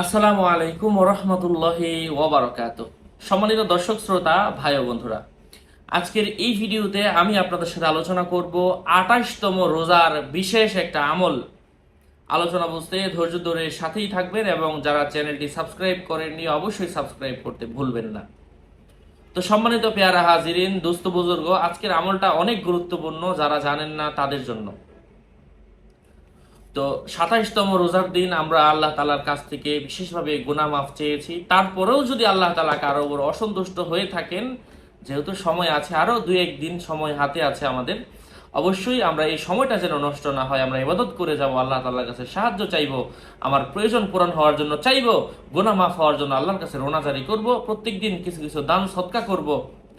আসসালামু আলাইকুম রহমতুল্লাহি ওবরাকাত সম্মানিত দর্শক, শ্রোতা, ভাই ও বন্ধুরা, আজকের এই ভিডিওতে আমি আপনাদের সাথে আলোচনা করব আঠাশতম রোজার বিশেষ একটা আমল। আলোচনা বুঝতে ধৈর্য ধরে সাথেই থাকবেন এবং যারা চ্যানেলটি সাবস্ক্রাইব করেননি অবশ্যই সাবস্ক্রাইব করতে ভুলবেন না। তো সম্মানিত পেয়ারা হাজিরিন, দোস্ত বুজুর্গ, আজকের আমলটা অনেক গুরুত্বপূর্ণ যারা জানেন না তাদের জন্য। তো সাতাইশতম রোজার দিন আমরা আল্লাহ তালার কাছ থেকে বিশেষভাবে গুনাহ মাফ চেয়েছি। তারপরেও যদি আল্লাহ তালা কারও ওপর অসন্তুষ্ট হয়ে থাকেন, যেহেতু সময় আছে, আরও দুই একদিন সময় হাতে আছে আমাদের, অবশ্যই আমরা এই সময়টা যেন নষ্ট না হয়, আমরা ইবাদত করে যাব, আল্লাহ তাআলার কাছে সাহায্য চাইব, আমার প্রয়োজন পূরণ হওয়ার জন্য চাইব, গুনাহ মাফ হওয়ার জন্য আল্লাহর কাছে রোনাজারি করব, প্রত্যেকদিন কিছু কিছু দান সৎকা করব।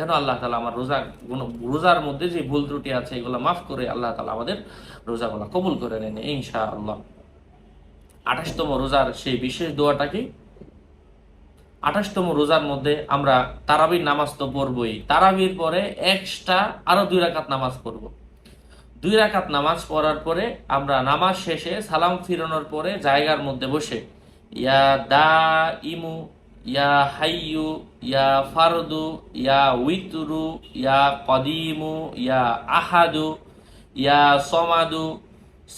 যেন আল্লাহ তালা আমার রোজা রোজার মধ্যে যে ভুল ত্রুটি আছে, এগুলো মাফ করে আল্লাহ তালা আমাদের রোজাগুলো কবুল করে নেন ইনশা আল্লাহ আঠাশতম রোজার সেই বিশেষ দোয়াটা কি? আঠাশতম রোজার মধ্যে আমরা তারাবির নামাজ তো পড়বই। তারাবির পরে এক্সট্রা আরও দুই রাকাত নামাজ পড়ব। দুই রাকাত নামাজ পড়ার পরে আমরা নামাজ শেষে সালাম ফিরানোর পরে জায়গার মধ্যে বসে, ইয়া দা ইমু ইয়া হাইয়ু ইয়া ফারদু ইয়া উইতুরু ইয়া কদিমু ইয়া আহাদু ইয়া সমাদু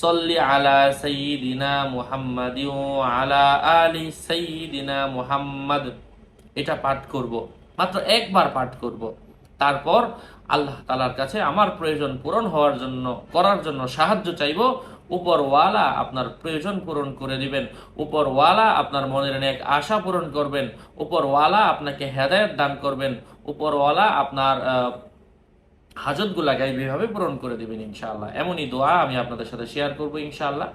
সল্লি আলা সঈদিনা মুহাম্মদ আলা আলি সঈদিনা মুহাম্মাদ এটা পাঠ করব। মাত্র একবার পাঠ করব। তারপর আল্লাহ তালার কাছে আমার প্রয়োজন পূরণ হওয়ার জন্য, করার জন্য সাহায্য চাইব, উপরওয়ালা আপনার প্রয়োজন পূরণ করে দিবেন, উপরওয়ালা আপনার মনের অনেক আশা পূরণ করবেন, উপরওয়ালা আপনাকে হেদায়ত দান করবেন, উপরওয়ালা আপনার হাজতগুলা গাইবীভাবে পূরণ করে দেবেন ইনশাআল্লাহ। এমনই দোয়া আমি আপনাদের সাথে শেয়ার করব ইনশাআল্লাহ।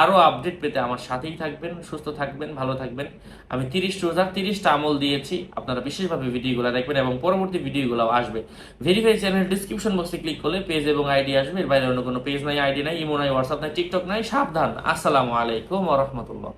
আরও আপডেট পেতে আমার সাথেই থাকবেন, সুস্থ থাকবেন, ভালো থাকবেন। আমি তিরিশ রোজার তিরিশটা আমল দিয়েছি। আপনারা বিশেষভাবে ভিডিওগুলো দেখবেন এবং পরবর্তী ভিডিওগুলো আসবে। ভেরিফাই চ্যানেল ডিসক্রিপশন বক্সে ক্লিক করলে পেজ এবং আইডি আসবে। এর বাইরে অন্য কোনো পেজ নাই আইডি নাই ইমো নাই হোয়াটসঅ্যাপ নাই টিকটক নাই, সাবধান। আসসালামু আলাইকুম রহমতুল্লাহ।